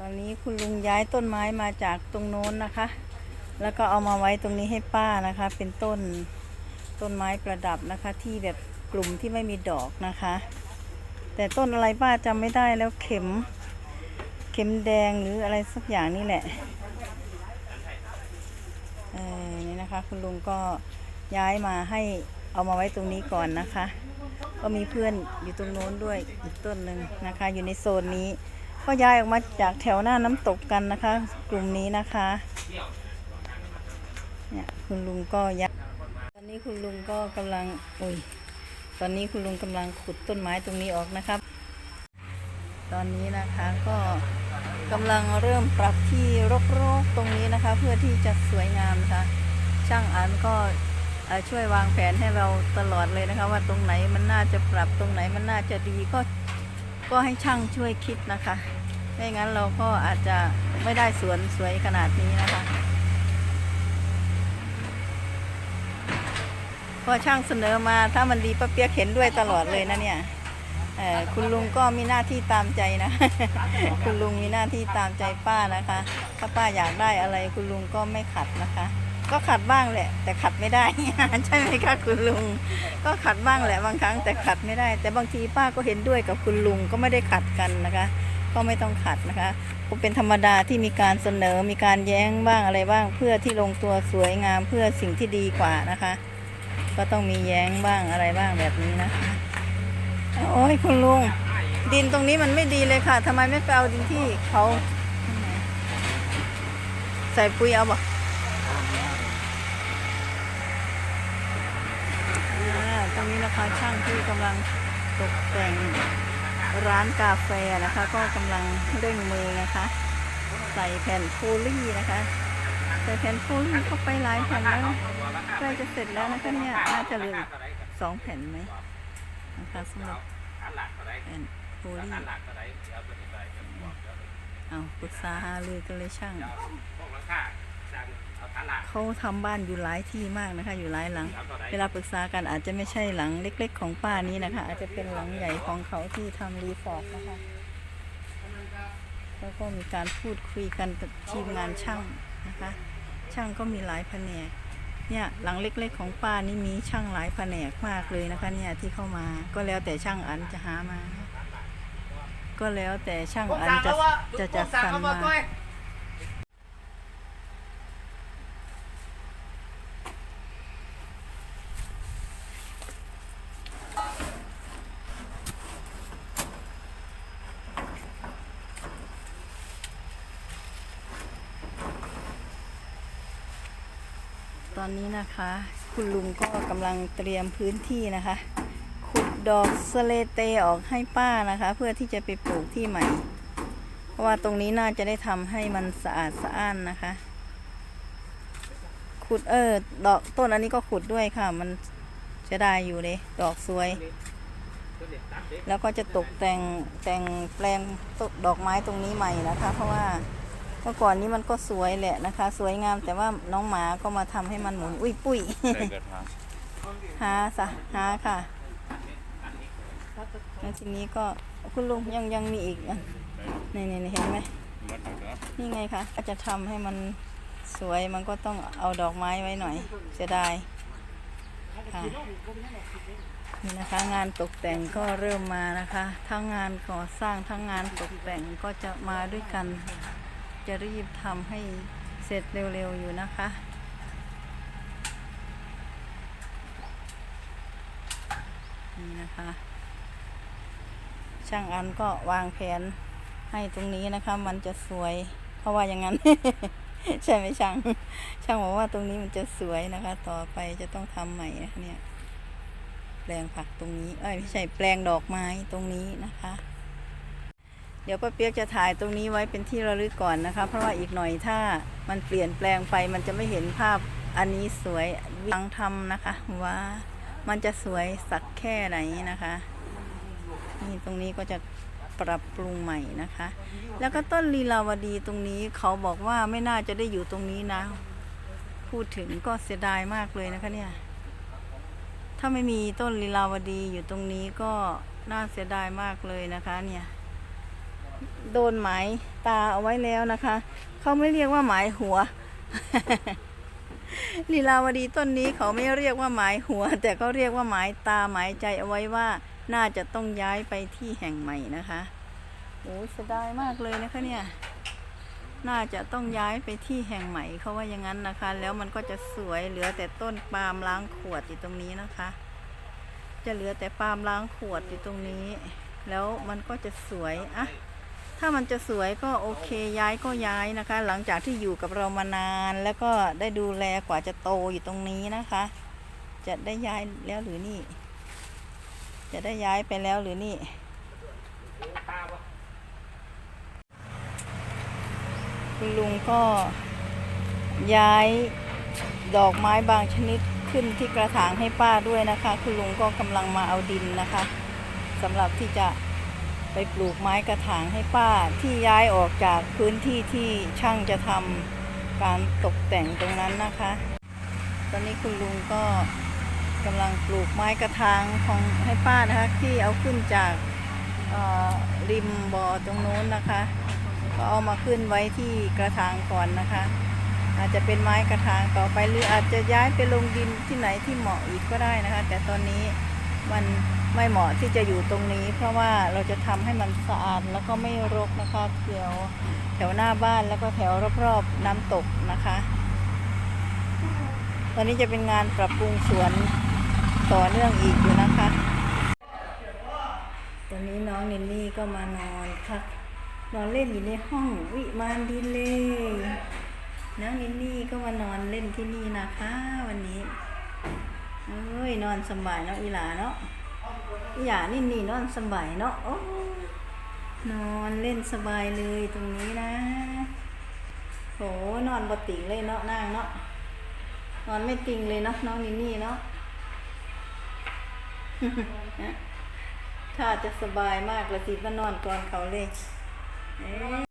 ตอนนี้คุณลุงย้ายต้นไม้มาจากตรงโน้นนะคะ แล้วก็เอามาไว้ตรงนี้ให้ป้านะคะ เป็นต้นต้นไม้ประดับนะคะ ที่แบบกลุ่มที่ไม่มีดอกนะคะ แต่ต้นอะไรป้าจำไม่ได้แล้วเข็ม เข็มแดงหรืออะไรสักอย่างนี่แหละเออนี่นะคะ คุณลุงก็ย้ายมาให้เอามาไว้ตรงนี้ก่อนนะคะ ก็มีเพื่อนอยู่ตรงโน้นด้วยอีกต้นหนึ่งนะคะ อยู่ในโซนนี้ ก็ย้ายออกมาจากแถวหน้าน้ำตกกันนะคะ กลุ่มนี้นะคะเนี่ยคุณลุงก็ย้ายตอนนี้คุณลุงก็กำลังอุ้ยตอนนี้คุณลุงกำลังขุดต้นไม้ตรงนี้ออกนะครับ ตอนนี้นะคะก็กำลังเริ่มปรับที่รกๆตรงนี้นะคะ เพื่อที่จะสวยงามนะคะช่างอันก็ช่วยวางแผนให้เราตลอดเลยนะคะ ว่าตรงไหนมันน่าจะปรับตรงไหนมันน่าจะดีก็ ก็ให้ช่างช่วยคิดนะคะ ไม่งั้นเราก็อาจจะไม่ได้สวนสวยขนาดนี้นะคะพอช่างเสนอมาถ้ามันดีป้าเปียกเห็นด้วยตลอดเลยนะเนี่ยคุณลุงก็มีหน้าที่ตามใจนะ คุณลุงมีหน้าที่ตามใจป้านะคะ ถ้าป้าอยากได้อะไรคุณลุงก็ไม่ขัดนะคะ ก็ขัดบ้างแหละ แต่ขัดไม่ได้ ใช่ไหมคะคุณลุง ก็ขัดบ้างแหละบางครั้งแต่ขัดไม่ได้ แต่บางทีป้าก็เห็นด้วยกับคุณลุงก็ไม่ได้ขัดกันนะคะ ก็ไม่ต้องขัดนะคะก็เป็นธรรมดาที่มีการเสนอมีการแย้งบ้างอะไรบ้าง เพื่อที่ลงตัวสวยงามเพื่อสิ่งที่ดีกว่านะคะ ก็ต้องมีแย้งบ้างอะไรบ้างแบบนี้นะคะโอ้ยคุณลุงดินตรงนี้มันไม่ดีเลยค่ะทำไมไม่ไปเอาดินที่เขาใส่ปุ๋ยเอาบ่ อ่า ตรงนี้นะคะช่างที่กำลังตกแต่งร้านกาแฟนะคะ ก็กำลังเร่งมือนะคะ ใส่แผ่นโพลีนะคะ ใส่แผ่นโพลีเข้าไปหลายแผ่นแล้วใกล้จะเสร็จแล้วนะคะเนี่ยน่าจะเหลือสองแผ่นไหมนะคะสำหรับแผ่นโพลีเอาปรึกษาหารือกันเลยช่าง เขาทำบ้านอยู่หลายที่มากนะคะ อยู่หลายหลัง เวลาปรึกษากันอาจจะไม่ใช่หลังเล็ก ๆ ของป้านี้นะคะ อาจจะเป็นหลังใหญ่ของเขาที่ทำรีสอร์ทนะคะแล้วก็มีการพูดคุยกันกับทีมงานช่างนะคะ ช่างก็มีหลายแผนกเนี่ยหลังเล็กๆของป้านี่มีช่างหลายแผนกมากเลยนะคะ เนี่ยที่เข้ามาก็แล้วแต่ช่างอันจะหามา ก็แล้วแต่ช่างอันจะจะจัดสรรมา ตอนนี้นะคะ คุณลุงก็กำลังเตรียมพื้นที่นะคะ ขุดดอกสะเลเตออกให้ป้านะคะ เพื่อที่จะไปปลูกที่ใหม่ เพราะว่าตรงนี้น่าจะได้ทำให้มันสะอาดสะอ้านนะคะ ขุดเออดอกต้นอันนี้ก็ขุดด้วยค่ะ มันจะได้อยู่เลยดอกสวย แล้วก็จะตกแต่งแต่งแปลงดอกไม้ตรงนี้ใหม่นะคะ เพราะว่า เมื่อก่อนนี้มันก็สวยแหละนะคะ สวยงามแต่ว่าน้องหมาก็มาทำให้มันหมุน อุ้ยปุ้ยหาซะหาค่ะแล้วทีนี้ก็คุณลุงยังยังมีอีกอันนี่นี่นี่เห็นไหมนี่ไงคะก็จะทำให้มันสวยมันก็ต้องเอาดอกไม้ไว้หน่อยเสียดายค่ะนี่นะคะงานตกแต่งก็เริ่มมานะคะ ทั้งงานก่อสร้างทั้งงานตกแต่งก็จะมาด้วยกัน จะรีบทำให้เสร็จเร็วๆอยู่นะคะ นี่นะคะ ช่างอันก็วางแผนให้ตรงนี้นะคะ มันจะสวยเพราะว่าอย่างนั้น ใช่ไหมช่าง ช่างบอกว่าตรงนี้มันจะสวยนะคะ ต่อไปจะต้องทำใหม่นะคะเนี่ยแปลงผักตรงนี้ เอ้ยไม่ใช่แปลงดอกไม้ตรงนี้นะคะ เดี๋ยวป้าเปียกจะถ่ายตรงนี้ไว้เป็นที่ระลึกก่อนนะคะ เพราะว่าอีกหน่อยถ้ามันเปลี่ยนแปลงไปมันจะไม่เห็นภาพอันนี้สวยวังทำนะคะ ว่ามันจะสวยสักแค่ไหนนะคะนี่ตรงนี้ก็จะปรับปรุงใหม่นะคะ แล้วก็ต้นลีลาวดีตรงนี้เขาบอกว่าไม่น่าจะได้อยู่ตรงนี้นะ พูดถึงก็เสียดายมากเลยนะคะเนี่ย ถ้าไม่มีต้นลีลาวดีอยู่ตรงนี้ก็น่าเสียดายมากเลยนะคะเนี่ย โดนหมายตาเอาไว้แล้วนะคะ เขาไม่เรียกว่าหมายหัวลีลาวดีต้นนี้เขาไม่เรียกว่าหมายหัว แต่เขาเรียกว่าหมายตาหมายใจเอาไว้ว่าน่าจะต้องย้ายไปที่แห่งใหม่นะคะโอ้เสียดายมากเลยนะคะเนี่ย น่าจะต้องย้ายไปที่แห่งใหม่เขาว่าอย่างนั้นนะคะ แล้วมันก็จะสวยเหลือแต่ต้นปาล์มล้างขวดอยู่ตรงนี้นะคะ จะเหลือแต่ปาล์มล้างขวดอยู่ตรงนี้ แล้วมันก็จะสวยอะ ถ้ามันจะสวยก็โอเคย้ายก็ย้ายนะคะ หลังจากที่อยู่กับเรามานานแล้วก็ได้ดูแลกว่าจะโตอยู่ตรงนี้นะคะ จะได้ย้ายแล้วหรือนี่ จะได้ย้ายไปแล้วหรือนี่คุณลุงก็ย้ายดอกไม้บางชนิดขึ้นที่กระถางให้ป้าด้วยนะคะ คุณลุงก็กำลังมาเอาดินนะคะสำหรับที่จะ ไปปลูกไม้กระถางให้ป้าที่ย้ายออกจากพื้นที่ที่ช่างจะทำการตกแต่งตรงนั้นนะคะ ตอนนี้คุณลุงก็กำลังปลูกไม้กระถางของให้ป้านะคะที่เอาขึ้นจากริมบ่อตรงโน้นนะคะ ก็เอามาขึ้นไว้ที่กระถางก่อนนะคะ อาจจะเป็นไม้กระถางต่อไปหรืออาจจะย้ายไปลงดินที่ไหนที่เหมาะอีกก็ได้นะคะ แต่ตอนนี้ มันไม่เหมาะที่จะอยู่ตรงนี้ เพราะว่าเราจะทำให้มันสะอาดแล้วก็ไม่รกนะคะแถวแถวหน้าบ้านแล้วก็แถวรอบๆน้ำตกนะคะ ตอนนี้จะเป็นงานปรับปรุงสวนต่อเนื่องอีกอยู่นะคะ ตอนนี้น้องเนนนี่ก็มานอนพักนอนเล่นอยู่ในห้องวิมานดินเลยน้องนินนี่ก็มานอนเล่นที่นี่นะคะ วันนี้ เอ้ยนอนสบายเนาะอีหลาเนาะอีหลานี่นี่นอนสบายเนาะโอ้นอนเล่นสบายเลยตรงนี้นะโหนอนบติงเลยเนาะนางเนาะนอนไม่ติงเลยเนาะน้องนินนี่เนาะถ้าจะสบายมากละสิมานอนก่อนเขาเลยเอ๊